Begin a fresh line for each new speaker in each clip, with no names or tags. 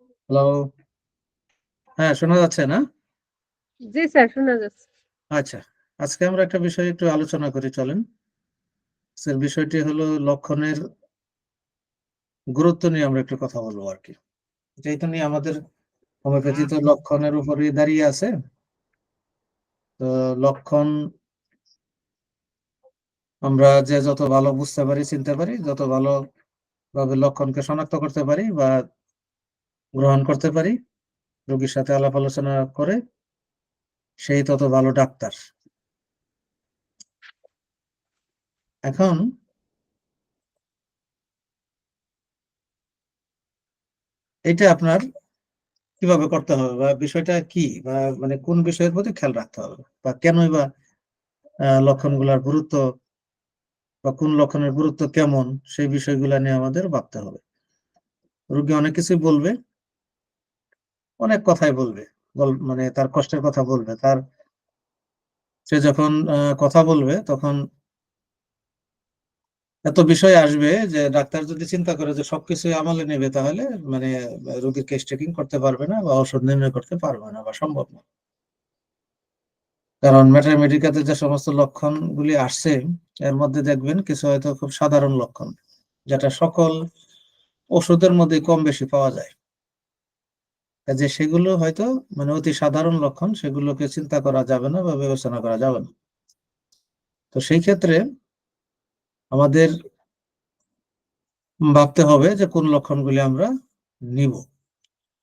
Hello হ্যাঁ শোনা যাচ্ছে না?
জি স্যার শোনা যাচ্ছে।
আচ্ছা আজকে আমরা একটা বিষয় একটু আলোচনা করি চলেন। স্যার বিষয়টি হলো লক্ষণের গুরুত্ব নিয়ে আমরা একটু কথা বলব আর কি। যেহেতু নিয়ে আমাদের হোমিওপ্যাথি তো লক্ষণের উপরই দাঁড়িয়ে আছে তো লক্ষণ আমরা যে যত ভালো বুঝতে পারি চিনতে পারি যত ভালো ভাবে লক্ষণকে শনাক্ত করতে পারি বা গ্রহণ করতে পারি, রোগীর সাথে আলাপ আলোচনা করে, সেই তত ভালো ডাক্তার। এখন এটা আপনার কীভাবে করতে হবে বা বিষয়টা কি বা মানে কোন বিষয়ের প্রতি খেয়াল রাখতে হবে বা কেনই বা লক্ষণগুলার গুরুত্ব বা কোন লক্ষণের গুরুত্ব কেমন সেই বিষয়গুলো নিয়ে আমাদের ভাবতে হবে। রোগী অনেক কিছুই বলবে অনেক কথাই বলবে বল- মানে তার কষ্টের কথা বলবে। তার, সে যখন কথা বলবে তখন এত বিষয় আসবে যে ডাক্তার যদি চিন্তা করে যে সবকিছু আমলে নেবে তাহলে মানে রোগীর কেস টেকিং করতে পারবে না বা ওষুধ নির্ণয় করতে পারবে না বা সম্ভব না। কারণ ম্যাটারমেডিকাতে যে সমস্ত লক্ষণগুলি আসছে, এর মধ্যে দেখবেন কিছু হয়তো খুব সাধারণ লক্ষণ, যেটা সকল ওষুধের মধ্যে কম বেশি পাওয়া যায়। যে সেগুলো হয়তো মানে অতি সাধারণ লক্ষণ, সেগুলোকে চিন্তা করা যাবে না বা বিবেচনা করা যাবে না। তো সেই ক্ষেত্রে আমাদের ভাবতে হবে যে কোন লক্ষণগুলি আমরা নিব।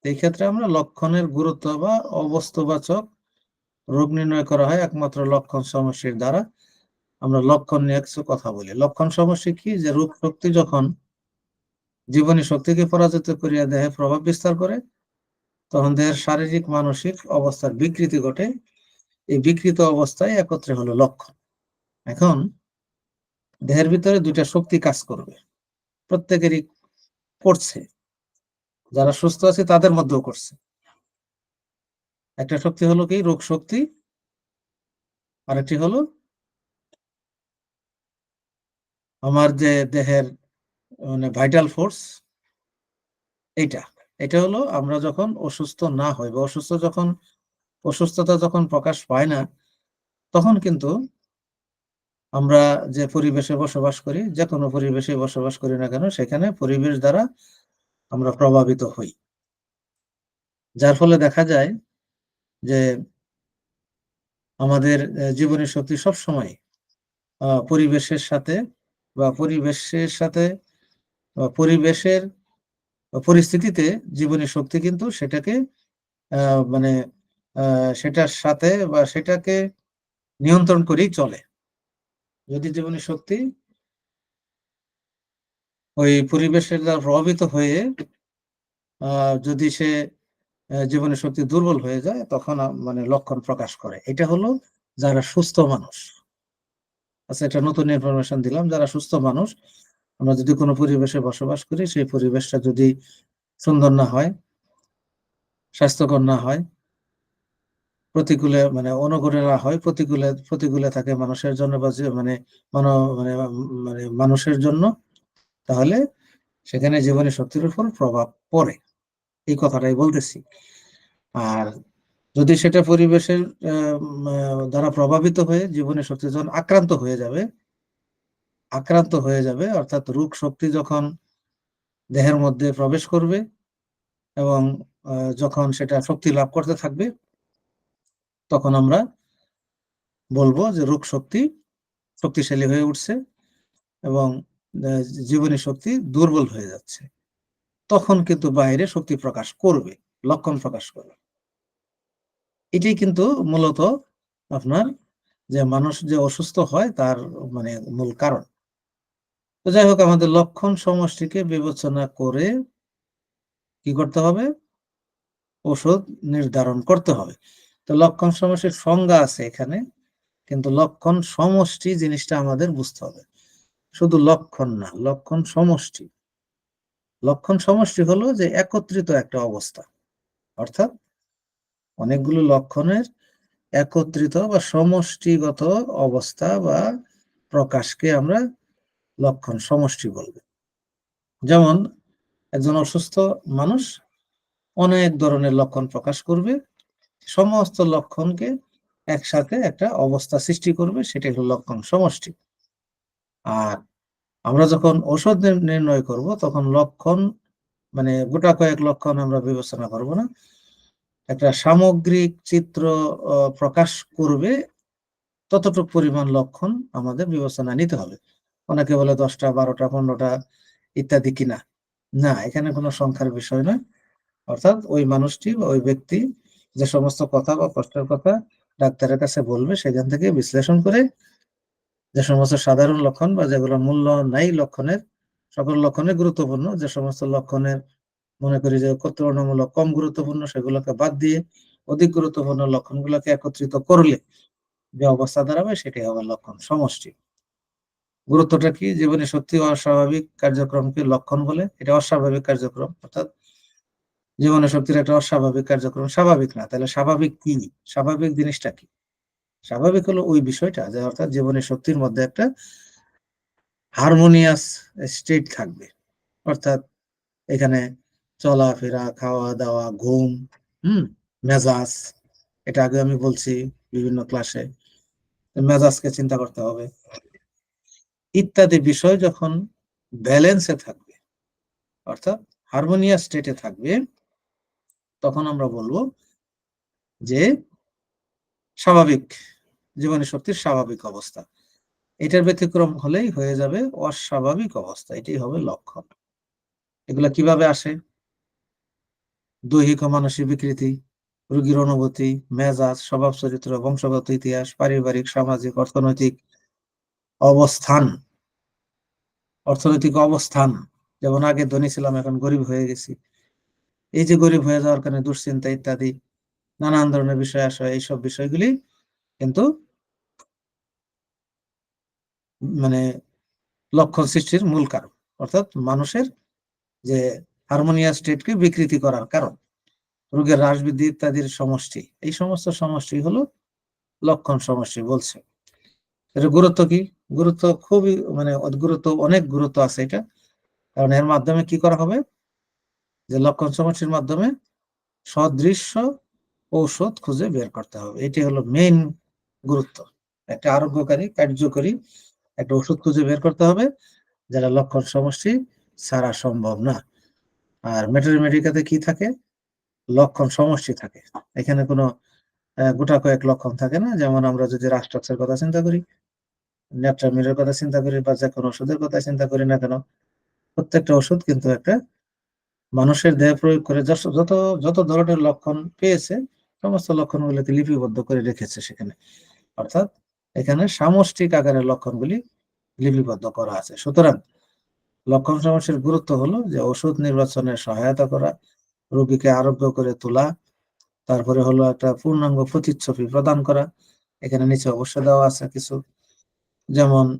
এই ক্ষেত্রে আমরা লক্ষণের গুরুত্ব বা অবস্থাবাচক রোগ নির্ণয় করা হয় একমাত্র লক্ষণ সমষ্টির দ্বারা। আমরা লক্ষণ নিয়ে কিছু কথা বলি। লক্ষণ সমষ্টি কি? যে রূপ শক্তি যখন জীবনী শক্তিকে পরাজিত করিয়া দেহে প্রভাব বিস্তার করে তখন দেহের শারীরিক, মানসিক অবস্থার বিকৃতি ঘটে। এই বিকৃত অবস্থায় একত্রে হলো লক্ষণ। এখন দেহের ভিতরে দুইটা শক্তি কাজ করবে। প্রত্যেকেরই করছে। যারা সুস্থ আছে তাদের মধ্যেও করছে। একটা শক্তি হলো কি? রোগ শক্তি। আরেকটি হলো আমার যে দেহের মানে ভাইটাল ফোর্স এইটা। এটা হলো আমরা যখন অসুস্থ না হই বা অসুস্থ যখন, অসুস্থতা যখন প্রকাশ পায় না, তখন কিন্তু আমরা যে পরিবেশে বসবাস করি, যে কোনো পরিবেশে বসবাস করি না কেন, সেখানে পরিবেশ দ্বারা আমরা প্রভাবিত হই। যার ফলে দেখা যায় যে আমাদের জীবনের জীবনী শক্তি সবসময় পরিবেশের সাথে বা পরিবেশের সাথে, বা পরিবেশের পরিস্থিতিতে জীবনী শক্তি কিন্তু সেটাকে মানে সেটার সাথে বা সেটাকে নিয়ন্ত্রণ করেই চলে। যদি জীবনী শক্তি ওই পরিবেশের দ্বারা প্রভাবিত হয়ে যদি সে আহ, জীবনী শক্তি দুর্বল হয়ে যায় তখন মানে লক্ষণ প্রকাশ করে। এটা হলো যারা সুস্থ মানুষ। আচ্ছা এটা নতুন ইনফরমেশন দিলাম যারা সুস্থ মানুষ আমরা যদি কোনো পরিবেশে বসবাস করি, সেই পরিবেশটা যদি সুন্দর না হয়, স্বাস্থ্যকর না হয়, প্রতিকূলে মানে অনুকূলে না হয়, প্রতিকূলে প্রতিকূলে থাকে মানুষের জন্য বা মানে মানে মানে মানুষের জন্য, তাহলে সেখানে জীবনী শক্তির উপর প্রভাব পড়ে। এই কথাটাই বলতেছি। আর যদি সেটা পরিবেশের দ্বারা প্রভাবিত হয়ে জীবনী শক্তি যখন আক্রান্ত হয়ে যাবে আক্রান্ত হয়ে যাবে, অর্থাৎ রোগ শক্তি যখন দেহের মধ্যে প্রবেশ করবে এবং যখন সেটা শক্তি লাভ করতে থাকবে, তখন আমরা বলব যে রোগ শক্তি শক্তিশালী হয়ে উঠছে এবং জীবনী শক্তি দুর্বল হয়ে যাচ্ছে। তখন কিন্তু বাইরে শক্তি প্রকাশ করবে, লক্ষণ প্রকাশ করবে। এটাই কিন্তু মূলত আপনার যে মানুষ যে অসুস্থ হয় তার মানে মূল কারণ। তো যাই হোক, আমাদের লক্ষণ সমষ্টিকে বিবেচনা করে কি করতে হবে? ওষুধ নির্ধারণ করতে হবে। তো লক্ষণ সমষ্টির সংজ্ঞা আছে এখানে, কিন্তু লক্ষণ সমষ্টি জিনিসটা আমাদের বুঝতে হবে। শুধু লক্ষণ না, লক্ষণ সমষ্টি। লক্ষণ সমষ্টি হলো যে একত্রিত একটা অবস্থা। অর্থাৎ অনেকগুলো লক্ষণের একত্রিত বা সমষ্টিগত অবস্থা বা প্রকাশকে আমরা লক্ষণ, সমষ্টি বলবে। যেমন, একজন অসুস্থ মানুষ অনেক ধরনের লক্ষণ প্রকাশ করবে, সমস্ত লক্ষণকে একসাথে একটা অবস্থা সৃষ্টি করবে সেটা হলো লক্ষণ, সমষ্টি। আর আমরা যখন ওষুধ নির্ণয় করব, তখন লক্ষণ মানে গোটা কয়েক লক্ষণ আমরা বিবেচনা করব না। একটা সামগ্রিক চিত্র প্রকাশ করবে, ততটুকু পরিমাণ লক্ষণ আমাদের বিবেচনা নিতে হবে। অনেকে বলে দশটা, বারোটা, পনেরোটা ইত্যাদি কিনা। না, এখানে কোনো সংখ্যার বিষয় নয় অর্থাৎ ওই মানুষটি বা ওই ব্যক্তি যে সমস্ত কথা বা কষ্টের কথা ডাক্তারের কাছে বলবে, সেখান থেকে বিশ্লেষণ করে যে সমস্ত সাধারণ লক্ষণ বা যেগুলো মূল্য নাই লক্ষণের, সকল লক্ষণে গুরুত্বপূর্ণ। যে সমস্ত লক্ষণের মনে করি যে তুলনামূলক কম গুরুত্বপূর্ণ, সেগুলোকে বাদ দিয়ে অধিক গুরুত্বপূর্ণ লক্ষণগুলোকে একত্রিত করলে যে অবস্থা দাঁড়াবে, সেটাই হবে লক্ষণ সমষ্টি। গুরুত্বটা কি? জীবনে সত্যি অস্বাভাবিক কার্যক্রমকে লক্ষণ বলে? এটা অস্বাভাবিক কার্যক্রম, অর্থাৎ জীবনে শক্তির একটা অস্বাভাবিক কার্যক্রম স্বাভাবিক না। তাহলে স্বাভাবিক কি? স্বাভাবিক জিনিসটা কি? স্বাভাবিক হলো ওই বিষয়টা যে, অর্থাৎ জীবনের শক্তির মধ্যে একটা হারমোনিয়াস স্টেট থাকবে। অর্থাৎ এখানে চলাফেরা খাওয়া দাওয়া ঘুম, হুম? মেজাজ, এটা আগে আমি বলছি বিভিন্ন ক্লাসে মেজাজকে চিন্তা করতে হবে। ইত্যাদি বিষয় যখন ব্যালেন্সে থাকবে, অর্থাৎ হারমোনিয়াস স্টেটে থাকবে, তখন আমরা বলব যে স্বাভাবিক জীবনী শক্তির স্বাভাবিক অবস্থা। এটার ব্যতিক্রম হলেই হয়ে যাবে অস্বাভাবিক অবস্থা। এটাই হবে লক্ষণ। এগুলা কীভাবে আসে? দৈহিক মানসিক বিকৃতি, রোগীর অনুভূতি, মেজাজ স্বভাব চরিত্র বংশগত ইতিহাস, পারিবারিক, সামাজিক, অর্থনৈতিক অবস্থান। অর্থনৈতিক অবস্থান, যেমন আগে ধনী ছিলাম, এখন গরিব হয়ে গেছি। এই যে গরিব হয়ে যাওয়ার কারণে দুশ্চিন্তা ইত্যাদি, নানান ধরনের বিষয় আসে এইসব বিষয়গুলি কিন্তু মানে লক্ষণ সৃষ্টির মূল কারণ। অর্থাৎ মানুষের যে হারমোনিয়াস স্টেটকে বিকৃতি করার কারণ, রোগের হ্রাস বৃদ্ধি ইত্যাদির সমষ্টি, এই সমস্ত সমষ্টি হলো লক্ষণ সমষ্টি বলছে। এটা গুরুত্ব কি? গুরুত্ব খুবই মানে গুরুত্ব, অনেক গুরুত্ব আছে এটা। কারণ এর মাধ্যমে কি করা হবে? যে লক্ষণ সমষ্টির মাধ্যমে সদৃশ্য ঔষধ খুঁজে বের করতে হবে। এটি হলো মেইন গুরুত্ব। একটা আরোগ্যকারী, কার্যকরী একটা ওষুধ খুঁজে বের করতে হবে, যেটা লক্ষণ সমষ্টি ছাড়া সম্ভব না। আর মেটারিমেডিকাতে কি থাকে? লক্ষণ সমষ্টি থাকে। এখানে কোনো গোটা কয়েক লক্ষণ থাকে না? যেমন আমরা যদি রাষ্ট্রাক্সের কথা চিন্তা করি ন্যাট্রামিলের কথা চিন্তা করি বা যে কোনো ওষুধের কথা চিন্তা করি না কেন, প্রত্যেকটা ওষুধ কিন্তু একটা মানুষের দেহে প্রয়োগ করে যত যত ধরনের লক্ষণ পেয়েছে, সমস্ত লক্ষণগুলোকে লিপিবদ্ধ করে রেখেছে সেখানে। অর্থাৎ এখানে সামষ্টিক আকারের লক্ষণগুলি লিপিবদ্ধ করা আছে। সুতরাং লক্ষণ সমস্যার গুরুত্ব হলো যে ওষুধ নির্বাচনে সহায়তা করা, রোগীকে আরোগ্য করে তোলা, তারপরে হলো একটা পূর্ণাঙ্গ প্রতিচ্ছবি প্রদান করা। এখানে নিচে অবশ্য দেওয়া আছে কিছু যেমন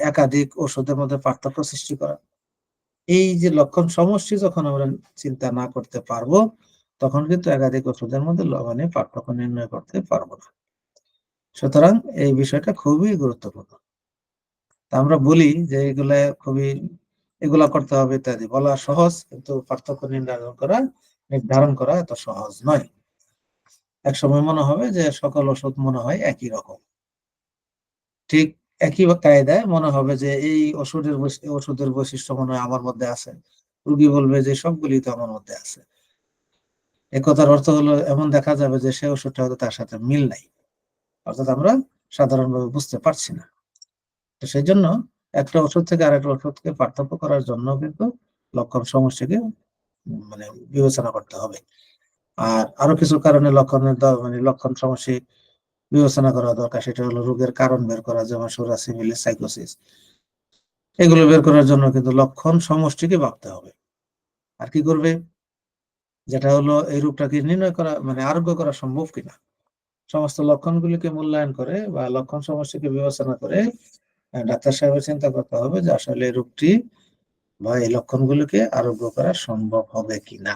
একাধিক ওষুধের মধ্যে পার্থক্য সৃষ্টি করা। এই যে লক্ষণ সমষ্টি যখন আমরা চিন্তা না করতে পারব, তখন কিন্তু একাধিক ওষুধের মধ্যে ল- মানে পার্থক্য নির্ণয় করতে পারব না। সুতরাং এই বিষয়টা খুবই গুরুত্বপূর্ণ। আমরা বলি যে এগুলা খুবই, এগুলা করতে হবে ইত্যাদি বলা সহজ, কিন্তু পার্থক্য নির্ধারণ করা নির্ধারণ করা এত সহজ নয়। এক সময় মনে হবে যে সকল ওষুধ মনে হয় একই রকম। ঠিক একই কায়দায় মনে হবে যে এই ওষুধের ওষুধের বৈশিষ্ট্য মনে হয় আমার মধ্যে আছে। রুগী বলবে যে সবগুলি তো আমার মধ্যে আছে। একথার অর্থ হলো এমন দেখা যাবে যে সে ওষুধটা হয়তো তার সাথে মিল নাই। অর্থাৎ আমরা সাধারণভাবে বুঝতে পারছি না। তো সেই জন্য একটা ওষুধ থেকে আরেকটা ওষুধকে পার্থক্য করার জন্য কিন্তু লক্ষণ সমস্যাকে মানে বিবেচনা করতে হবে। আর আরও কিছু কারণে লক্ষণের মানে লক্ষণ সমস্যা বিবেচনা করা দরকার, সেটা হলো রোগের কারণ বের করা, যেমন সাইকোসিস। এগুলো বের করার জন্য কিন্তু লক্ষণ সমষ্টিকে ভাবতে হবে। আর কি করবে? যেটা হলো, এই রোগটাকে নির্ণয় করা মানে আরোগ্য করা সম্ভব কিনা? সমস্ত লক্ষণগুলিকে মূল্যায়ন করে বা লক্ষণ সমষ্টিকে বিবেচনা করে ডাক্তার সাহেবের চিন্তা করতে হবে যে আসলে এই রোগটি বা এই লক্ষণগুলিকে আরোগ্য করা সম্ভব হবে কিনা।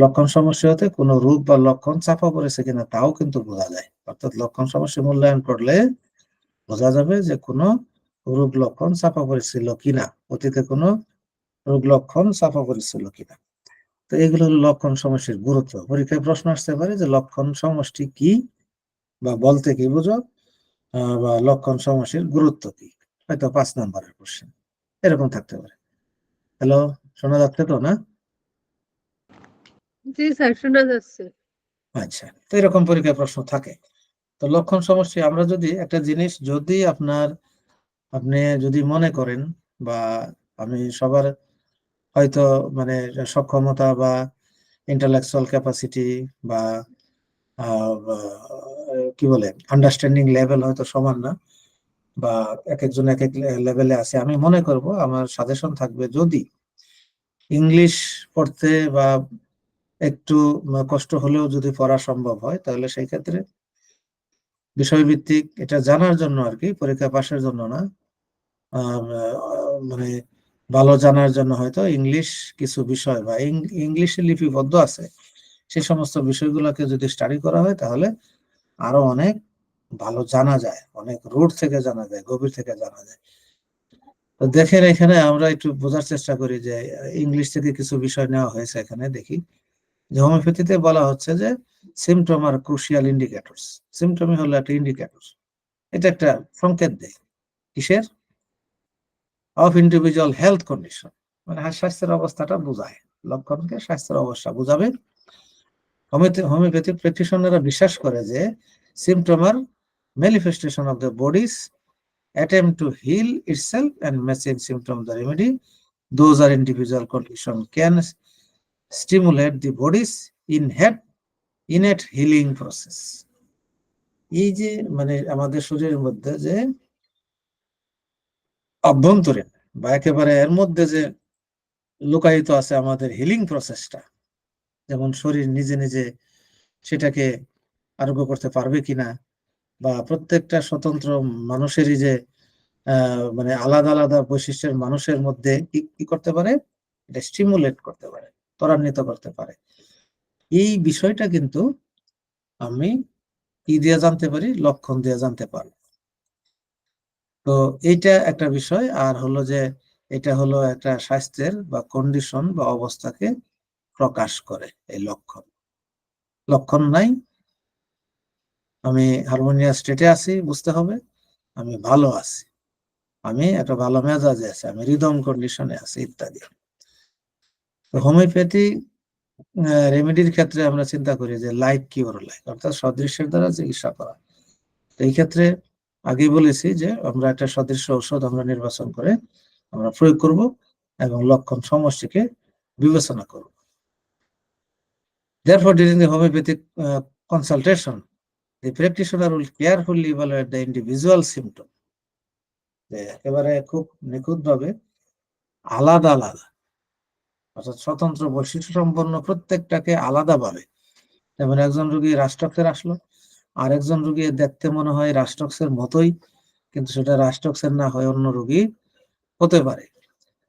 লক্ষণ সমস্যা হতে কোনো রূপ বা লক্ষণ চাপা পড়েছে কিনা তাও কিন্তু বোঝা যায়। অর্থাৎ লক্ষণ সমস্যা মূল্যায়ন করলে বোঝা যাবে যে কোনো রোগ লক্ষণ চাপা পড়েছিল কিনা, অতীতে কোনো রোগ লক্ষণ চাপা পড়েছিল কিনা। তো এগুলো হলো লক্ষণ সমষ্টির গুরুত্ব। পরীক্ষায় প্রশ্ন আসতে পারে যে লক্ষণ সমষ্টি কি বা বলতে কি বুঝো? বা লক্ষণ সমষ্টির গুরুত্ব কি? হয়তো পাঁচ নম্বরের কোশ্চেন এরকম থাকতে পারে। হ্যালো শোনা যাচ্ছে তো না? আচ্ছা তো এরকম পরীক্ষায় প্রশ্ন থাকে। তো লক্ষণ সমষ্টি আমরা যদি একটা জিনিস যদি আপনার আপনি যদি মনে করেন বা আমি সবার হয়তো মানে সক্ষমতা বা ইন্টালেকচুয়াল ক্যাপাসিটি বা, কি বলে আন্ডারস্ট্যান্ডিং লেভেল হয়তো সমান না বা এক একজন এক এক লেভেলে আছে। আমি মনে করব আমার সাজেশন থাকবে যদি ইংলিশ পড়তে বা একটু কষ্ট হলেও যদি পড়া সম্ভব হয়, তাহলে সেই ক্ষেত্রে বিষয়ভিত্তিক এটা জানার জন্য আর কি, পরীক্ষা পাশের জন্য না। মানে ভালো জানার জন্য হয়তো ইংলিশ কিছু বিষয় বা ইংলিশে লিপিবদ্ধ আছে, সেই সমস্ত বিষয়গুলোকে যদি স্টাডি করা হয়, তাহলে আরও অনেক ভালো জানা যায়, অনেক রুট থেকে জানা যায়, গভীর থেকে জানা যায়। তো দেখেন এখানে আমরা একটু বোঝার চেষ্টা করি যে, ইংলিশ থেকে কিছু বিষয় নেওয়া হয়েছে এখানে, দেখি। যে হোমিওপ্যাথিতে বলা হচ্ছে যে সিমটম আর ক্রুশিয়াল ইন্ডিকেটরস সিমটমই হলো একটা ইন্ডিকেটর এটা একটা সংকেত দেয়। কিসের? অফ ইন্ডিভিজুয়াল হেলথ কন্ডিশন মানে স্বাস্থ্যের অবস্থাটা বোঝায়। লক্ষণকে স্বাস্থ্যের অবস্থা বোঝাবে। হোমিওপ্যাথি প্র্যাকটিশনাররা বিশ্বাস করে যে symptom R manifestation of the bodies attempt to heal itself and matching symptom the remedy those are individual condition can stimulate the body's innate innate healing process. এই যে মানে আমাদের শরীরের মধ্যে যে অভ্যন্তরীণ বা একেবারে এর মধ্যে যে লুকায়িত আছে আমাদের হিলিং প্রসেসটা যেমন শরীর নিজে নিজে সেটাকে আরোগ্য করতে পারবে কিনা, বা প্রত্যেকটা স্বতন্ত্র মানুষেরই যে মানে আলাদা আলাদা বৈশিষ্ট্যের মানুষের মধ্যে কি করতে পারে? এটা স্টিমুলেট করতে পারে। ত্বরান্বিত করতে পারে। এই বিষয়টা কিন্তু আমি কি দিয়ে জানতে পারি? লক্ষণ দিয়ে জানতে পারি তো এটা একটা বিষয়, আর হলো যে এটা হলো একটা স্বাস্থ্যের বা কন্ডিশন বা অবস্থাকে প্রকাশ করে এই লক্ষণ। লক্ষণ নাই। আমি হারমোনিয়াস স্টেটে আছি, বুঝতে হবে। আমি ভালো আছি। আমি একটা ভালো মেজাজে আছি, আমি রিদম কন্ডিশনে আছি, ইত্যাদি। হোমিওপ্যাথি রেমেডির ক্ষেত্রে আমরা চিন্তা করি যে লাইক কিওর লাইক অর্থাৎ সদৃশ্যের দ্বারা চিকিৎসা করা। তো এই ক্ষেত্রে আগেই বলেছি যে আমরা একটা সদৃশ্য ঔষধ আমরা নির্বাচন করে আমরা প্রয়োগ করব এবং লক্ষণ সমষ্টিকে বিবেচনা করব। Therefore, during the homeopathic uh, consultation, the practitioner will carefully evaluate the individual symptom. একেবারে খুব নিখুঁতভাবে আলাদা আলাদা। অর্থাৎ স্বতন্ত্র বৈশিষ্ট্য সম্পন্ন প্রত্যেকটাকে আলাদাভাবে যেমন একজন রুগী রাষ্ট্রক্সের আসলো, আর একজন রুগী দেখতে মনে হয় রাষ্ট্রক্সের মতোই, কিন্তু সেটা রাষ্ট্রক্সের না হয় অন্য রুগী হতে পারে।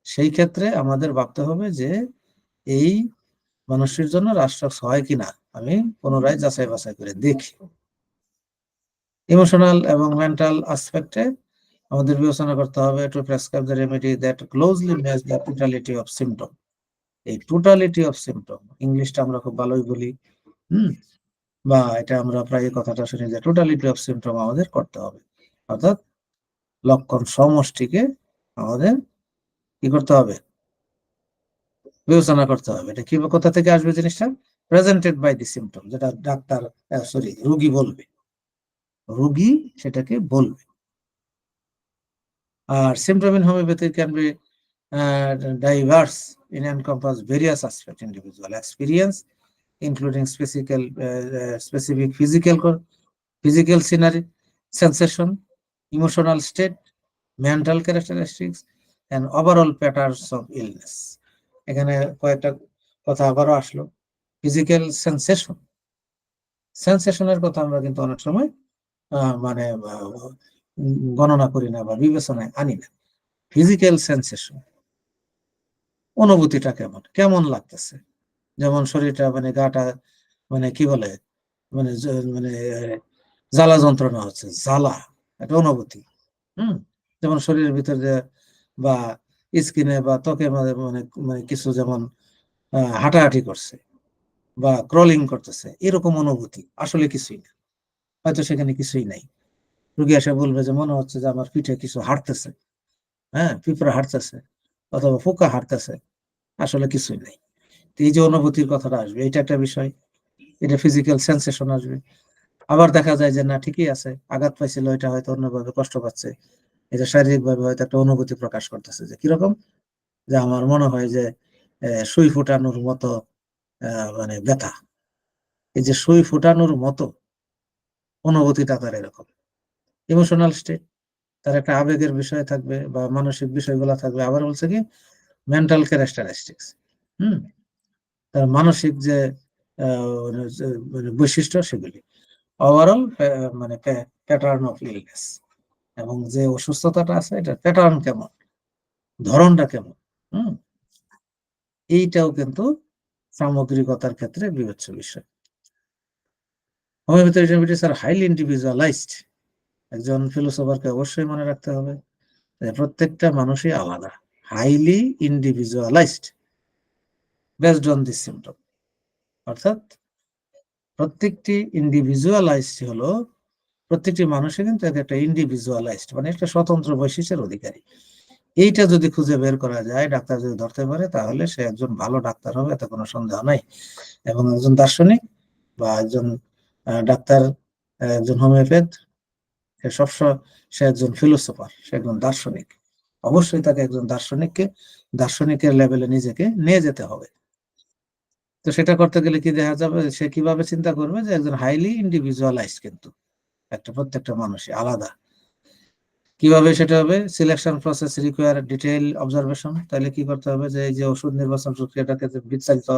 সেই ক্ষেত্রে আমাদের ভাবতে হবে যে এই মানুষের জন্য রাষ্ট্রক্স হয় কিনা, আমি পুনরায় যাচাই বাছাই করে দেখি। ইমোশনাল এবং মেন্টাল আসপেক্টে আমাদের বিবেচনা করতে হবে to prescribe the remedy that closely match the totality of symptom এই টোটালিটি অফ সিমটম ইংলিশটা আমরা খুব ভালোই বলি হুম? বা এটা আমরা প্রায় কথাটা শুনি যে টোটালিটি অফ সিমটম আমাদের করতে হবে। অর্থাৎ লক্ষণ সমষ্টিকে আমাদের কি করতে হবে? বিবেচনা করতে হবে। এটা কি কোথা থেকে আসবে জিনিসটা? প্রেজেন্টেড বাই দি সিমটম যেটা ডাক্তার সরি রুগী বলবে। রুগী সেটাকে বলবে। আর in homeopathy can be uh, diverse in encompass various aspects individual experience including specific uh, uh, specific physical physical scenery sensation emotional state mental characteristics and overall patterns of illness এখানে কয়েকটা কথা আবারও আসলো ফিজিক্যাল সেন্সেশন সেন্সেশনের কথা আমরা কিন্তু অনেক সময় মানে গণনা করি না বা বিবেচনায় আনি না ফিজিক্যাল সেন্সেশন অনুভূতিটা কেমন? কেমন লাগতেছে? যেমন শরীরটা মানে গাটা মানে কি বলে? মানে মানে জ্বালা যন্ত্রণা হচ্ছে, জ্বালা, একটা অনুভূতি, হুম? যেমন শরীরের ভিতরে বা স্কিনে বা ত্বকে মানে মানে কিছু যেমন হাঁটাহাঁটি করছে বা ক্রলিং করতেছে, এরকম অনুভূতি আসলে কিছুই না। হয়তো সেখানে কিছুই নাই। রুগী এসে বলবে যে, মনে হচ্ছে যে আমার পিঠে কিছু হাঁটতেছে। হ্যাঁ পিঁপড়া হাঁটতেছে অথবা পোকা হাঁটতেছে। আসলে কিছুই নাই। এই যে অনুভূতির কথাটা আসবে, এটা একটা বিষয়, এটা ফিজিক্যাল সেন্সেশন আসবে। আবার দেখা যায় যে না, ঠিকই আছে, আঘাত পাইছিল, এটা হয়তো অন্যভাবে কষ্ট পাচ্ছে। এটা শারীরিক ভাবে হয়তো একটা অনুভূতি প্রকাশ করতেছে যে কীরকম? যে আমার মনে হয় যে সুই ফুটানোর মতো মানে ব্যথা। এই যে সুই ফুটানোর মতো অনুভূতিটা তার এরকম। ইমোশনাল স্টেট তার একটা আবেগের বিষয় থাকবে বা মানসিক বিষয়গুলো থাকবে। আবার বলছে কি মেন্টাল ক্যারেক্টারিস্টিক্স হুম? তার মানসিক যে মানে বৈশিষ্ট্য সেগুলি। ওভারঅল মানে প্যাটার্ন অফ ইলনেস এবং যে অসুস্থতাটা আছে এটা প্যাটার্ন কেমন? ধরনটা কেমন? হুম? এইটাও কিন্তু সামগ্রিকতার ক্ষেত্রে বিবেচ্য বিষয়। হোমিওপ্যাথি আর হাইলি ইন্ডিভিজুয়ালাইজড একজন ফিলোসোফারকে অবশ্যই মনে রাখতে হবে প্রত্যেকটা মানুষই আলাদা। Highly individualized based on this symptom অর্থাৎ প্রত্যেকটি ইন্ডিভিজুয়ালাইজড হলো, প্রত্যেকটি মানুষের কিন্তু এক একটা ইন্ডিভিজুয়ালাইজড মানে একটা স্বতন্ত্র বৈশিষ্ট্যের অধিকারী। এইটা যদি খুঁজে বের করা যায়, ডাক্তার যদি ধরতে পারে, তাহলে সে একজন ভালো ডাক্তার হবে, এতে কোনো সন্দেহ নাই। এবং একজন দার্শনিক বা একজন ডাক্তার, একজন হোমিওপ্যাথ সবসময় সে একজন ফিলোসোফার সে একজন দার্শনিক। অবশ্যই তাকে একজন দার্শনিককে, দার্শনিকের লেভেলে নিজেকে নিয়ে যেতে হবে। তো সেটা করতে গেলে কি দেখা যাবে? সে কীভাবে চিন্তা করবে যে একজন হাইলি ইন্ডিভিজুয়ালাইজ কিন্তু, একটা প্রত্যেকটা মানুষই আলাদা। কীভাবে সেটা হবে? Selection process require detail observation তাহলে কি করতে হবে? যে এই যে ওষুধ নির্বাচন প্রক্রিয়াটাকে বিস্তারিত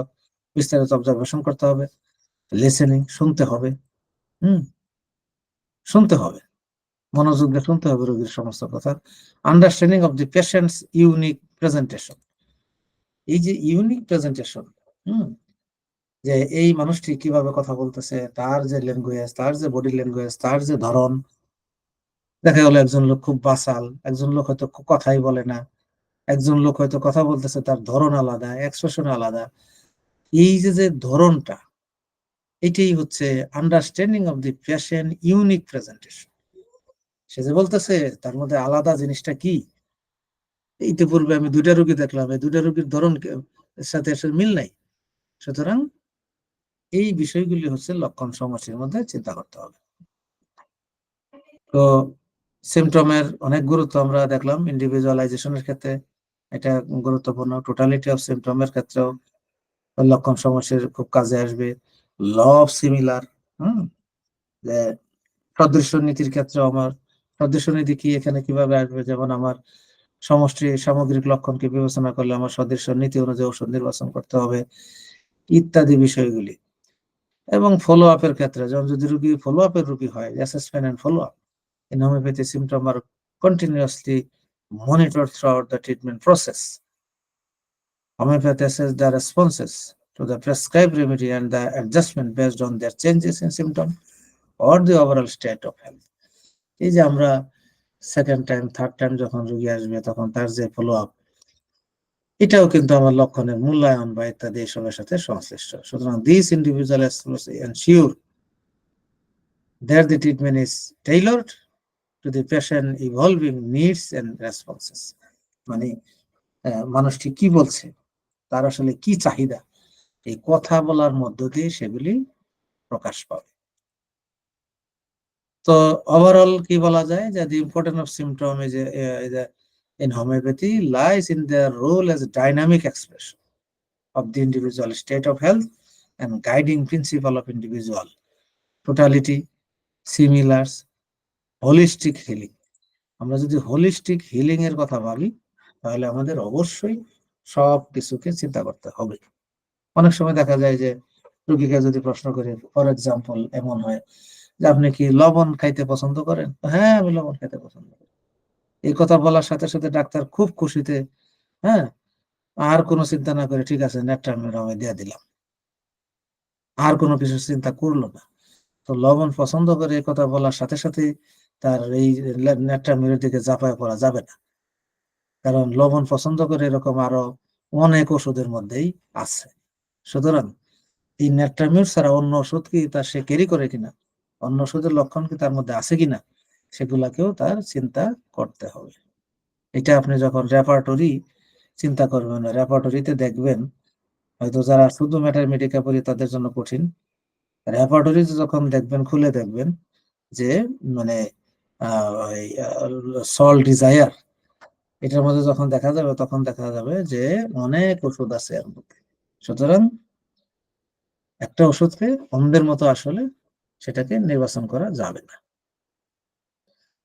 বিস্তারিত অবজারভেশন করতে হবে। লিসেনিং শুনতে হবে। হুম? শুনতে হবে। মনোযোগ দিয়ে শুনতে হবে রোগীর সমস্ত কথা understanding of the patients unique presentation এই যে ইউনিক প্রেজেন্টেশন হুম, যে এই মানুষটি কীভাবে কথা বলতেছে, তার যে ল্যাঙ্গুয়েজ তার যে বডি ল্যাঙ্গুয়েজ তার যে ধরন, দেখা গেলো একজন লোক খুব বাসাল, একজন লোক হয়তো কথাই বলে না, একজন লোক হয়তো কথা বলতেছে তার ধরন আলাদা এক্সপ্রেশন আলাদা। এই যে যে ধরনটা, এটাই হচ্ছে understanding of the patient unique presentation সে যে বলতেছে, তার মধ্যে আলাদা জিনিসটা কি? ইতিপূর্বে আমি দুইটা রুগী দেখলাম, এই দুইটা রুগীর ধরন সাথে আসলে মিল নাই। সুতরাং এই বিষয়গুলি হচ্ছে লক্ষণ সমষ্টির মধ্যে চিন্তা করতে হবে। তো সিমটমের অনেক গুরুত্ব আমরা দেখলাম ইন্ডিভিজুয়ালাইজেশনের ক্ষেত্রে, এটা গুরুত্বপূর্ণ। টোটালিটি অফ সিমটমের ক্ষেত্রেও লক্ষণ সমষ্টির খুব কাজে আসবে। Law of similar hmm? সদৃশ্য নীতির ক্ষেত্রে আমার সদৃশ্য কি, এখানে কীভাবে আসবে? যেমন আমার সমষ্টি সামগ্রিক লক্ষণকে বিবেচনা করলে আমার সদৃশ্য নীতি অনুযায়ী ওষুধ নির্বাচন করতে হবে, ইত্যাদি বিষয়গুলি। এবং ফলো আপ এর ক্ষেত্রে, যেমন যদি রুগী ফলো আপ এর রুগী হয় assessment and follow up in homeopathy symptom R continuously monitor throughout the treatment process homeopathy assess the responses to the prescribe remedy and the adjustment based on their changes in symptom or the overall state of health এই যে আমরা second time third time যখন রুগী আসবে, তখন তার যে follow up এটাও কিন্তু আমার লক্ষণের মূল্যায়ন বা ইত্যাদি এসবের সাথে সংশ্লিষ্ট। সুতরাং this individual ensure that the treatment is tailored to the patient evolving needs and responses. মানে মানুষটি কি বলছে? তার আসলে কি চাহিদা? এই কথা বলার মধ্য দিয়ে সেগুলি প্রকাশ পাবে। তো ওভারঅল কি বলা যায় যে the important of symptom is is in homeopathy lies in their role as dynamic expression of the individual state of health and guiding principle of individual totality similars holistic healing আমরা যদি holistic healing এর কথা ভাবি, তাহলে আমাদের অবশ্যই সব কিছুকে চিন্তা করতে হবে। অনেক সময় দেখা যায় যে রোগীকে যদি প্রশ্ন করে ফর এক্সাম্পল এমন হয় যে আপনি কি লবণ খাইতে পছন্দ করেন? হ্যাঁ আমি লবণ খাইতে পছন্দ করি। এই কথা বলার সাথে সাথে ডাক্তার খুব খুশিতে হ্যাঁ আর কোনো চিন্তা না করে, ঠিক আছে নেট্রামির আমি দিয়ে দিলাম। আর কোনো কিছু চিন্তা করল না। তো লবণ পছন্দ করে এই কথা বলার সাথে সাথে তার এই নেট্রামিরের দিকে জাপায় করা যাবে না। কারণ লবণ পছন্দ করে এরকম আরও অনেক ওষুধের মধ্যেই আছে। সুতরাং এই ন্যাট্রামিউর ছাড়া অন্য ওষুধ কি তার সে ক্যারি করে কিনা? অন্য ওষুধের লক্ষণ কি তার মধ্যে আছে কিনা? সেগুলাকেও তার চিন্তা করতে হবে। এটা আপনি যখন রেপার্টরি চিন্তা করবেন রেপার্টরিতে দেখবেন, হয়তো যারা শুধু ম্যাটারমেটিকা পড়ি তাদের জন্য কঠিন। রেপার্টরি যখন দেখবেন, খুলে দেখবেন যে মানে সল ডিজায়ার এটার মধ্যে যখন দেখা যাবে, তখন দেখা যাবে যে অনেক ওষুধ আছে এর মধ্যে। সুতরাং একটা ওষুধকে অন্ধের মতো আসলে সেটাকে নির্বাচন করা যাবে না।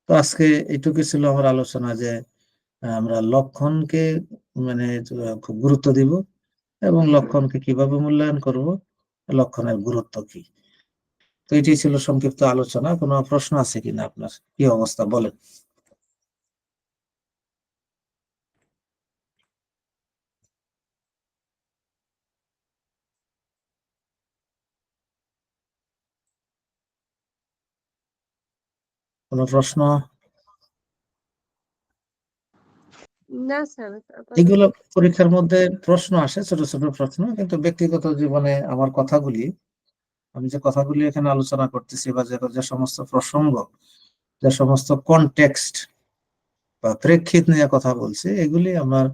তো আজকে এটুকু ছিল আমার আলোচনা যে আমরা লক্ষণকে মানে খুব গুরুত্ব দিব এবং লক্ষণকে কীভাবে মূল্যায়ন করব লক্ষণের গুরুত্ব কি? তো এটি ছিল সংক্ষিপ্ত আলোচনা। কোনো প্রশ্ন আছে কিনা আপনার? কি অবস্থা? বলেন। কোনো প্রশ্ন?
না স্যার
এগুলো পরীক্ষার মধ্যে প্রশ্ন আসে ছোট ছোট প্রশ্ন কিন্তু ব্যক্তিগত জীবনে আমার কথাগুলি আমি যে কথাগুলি এখানে আলোচনা করতেছি বা যে যে সমস্ত প্রসঙ্গ যে সমস্ত কনটেক্সট বা প্রেক্ষিত নিয়ে কথা বলছি এগুলি আমার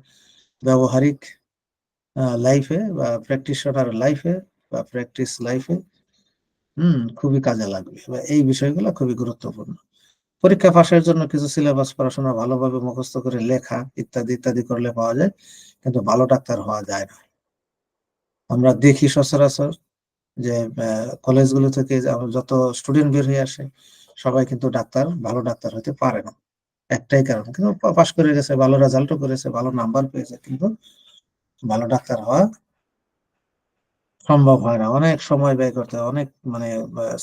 ব্যবহারিক লাইফে বা প্র্যাকটিশনার লাইফে বা প্র্যাকটিস লাইফে হুম খুবই কাজে লাগবে বা এই বিষয়গুলো খুবই গুরুত্বপূর্ণ। পরীক্ষা পাশের জন্য কিছু সিলেবাস পড়াশোনা ভালোভাবে মুখস্থ করে লেখা ইত্যাদি ইত্যাদি করলে পাওয়া যায়, কিন্তু ভালো ডাক্তার হওয়া যায় না। আমরা দেখি সচরাচর যে কলেজগুলো থেকে যত স্টুডেন্ট বের হয়ে আসে, সবাই কিন্তু ডাক্তার, ভালো ডাক্তার হতে পারে না। একটাই কারণ, কিন্তু পাশ করে গেছে, ভালো রেজাল্টও করেছে, ভালো নাম্বার পেয়েছে, কিন্তু ভালো ডাক্তার হওয়া সম্ভব হয় না। অনেক সময় ব্যয় করতে হয়, অনেক মানে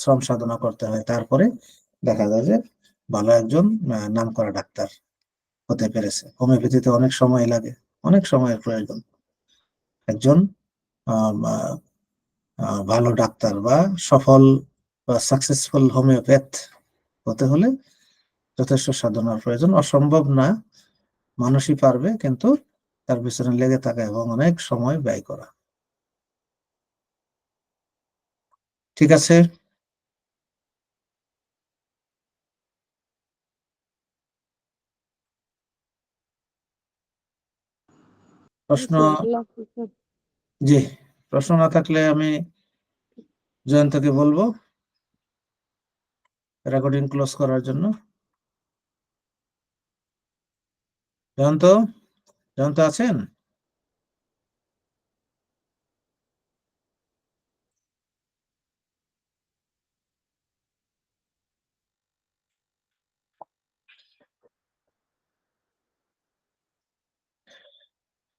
শ্রম সাধনা করতে হয়। তারপরে দেখা যায় যে ভালো একজন আহ, নামকরা ডাক্তার হতে পেরেছে। হোমিওপ্যাথিতে অনেক সময় লাগে অনেক সময়ের প্রয়োজন। একজন ভালো ডাক্তার বা সফল বা সাকসেসফুল হোমিওপ্যাথ হতে হলে যথেষ্ট সাধনার প্রয়োজন। অসম্ভব না মানুষই পারবে কিন্তু তার পিছনে লেগে থাকা এবং অনেক সময় ব্যয় করা। ঠিক আছে? প্রশ্ন
জি,
প্রশ্ন না থাকলে আমি জয়ন্তকে বলব রেকর্ডিং ক্লোজ করার জন্য। জয়ন্ত জয়ন্ত আছেন?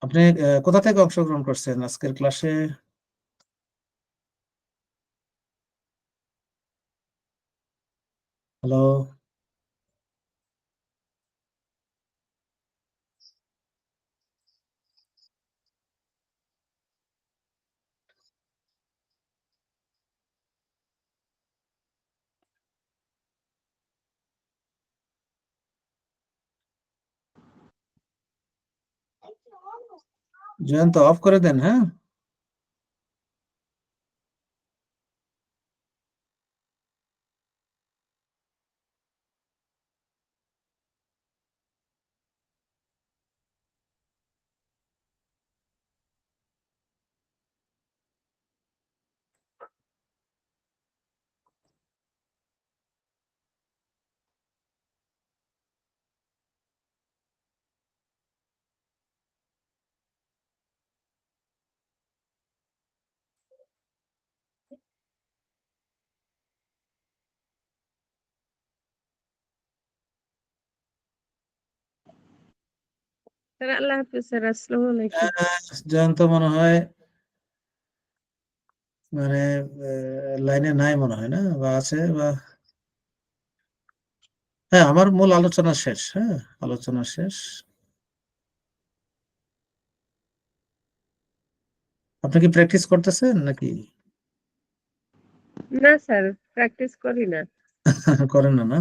আপনি কোথা থেকে অংশগ্রহণ করছেন আজকের ক্লাসে হ্যালো জয়ন্ত অফ করে দেন হ্যাঁ
স্যার আল্লাহ হাফেজ স্যার আসসালামু আলাইকুম
জয়ন্ত মনে হয় মানে লাইনে নাই মনে হয় না বা আছে বা হ্যাঁ আমার মূল আলোচনা শেষ হ্যাঁ আলোচনা শেষ আপনি কি প্র্যাকটিস করতেছেন নাকি
না স্যার প্র্যাকটিস করি না
করেন না না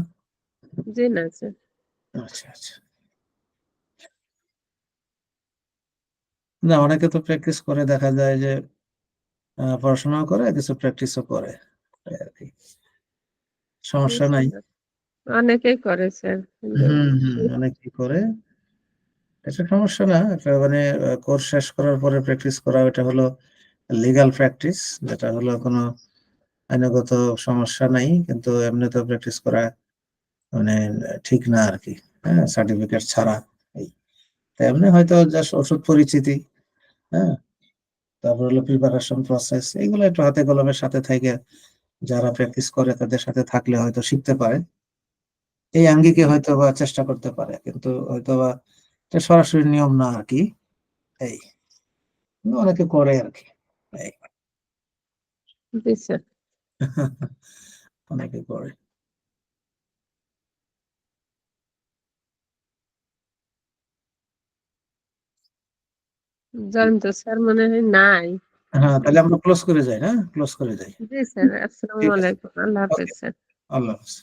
জি না স্যার
আচ্ছা আচ্ছা না অনেকে তো প্র্যাকটিস করে দেখা যায় যে পড়াশোনাও করে কিছু প্র্যাকটিসও করে সমস্যা নাই।
অনেকেই করে স্যার।
হুম হুম অনেকেই করে। এটা সমস্যা না এটা মানে কোর্স শেষ করার পরে প্র্যাকটিস করা এটা হলো লিগ্যাল প্র্যাকটিস যেটা হলো কোনো আইনগত সমস্যা নাই কিন্তু এমনিতে প্র্যাকটিস করা মানে ঠিক না আর কি হ্যাঁ সার্টিফিকেট ছাড়া এই। তো এমনি হয়তো জাস্ট ওষুধ পরিচিতি হ্যাঁ? তারপর হলো প্রিপারেশন প্রসেস এইগুলো একটু হাতে কলমের সাথে থেকে যারা প্র্যাকটিস করে তাদের সাথে থাকলে হয়তো শিখতে পারে। এই আঙ্গিকে হয়তো বা চেষ্টা করতে পারে কিন্তু হয়তো বা এটা সরাসরি নিয়ম না আর কি। এই অনেকে করে আর কি। এই। অনেকে করে।
জানেন তো স্যার মনে হয় নাই।
হ্যাঁ তাহলে আমরা ক্লোজ করে যাই না ক্লোজ করে যাই।
জি স্যার আসসালামু আলাইকুম আল্লাহ হাফেজ স্যার।
আল্লাহ হাফেজ।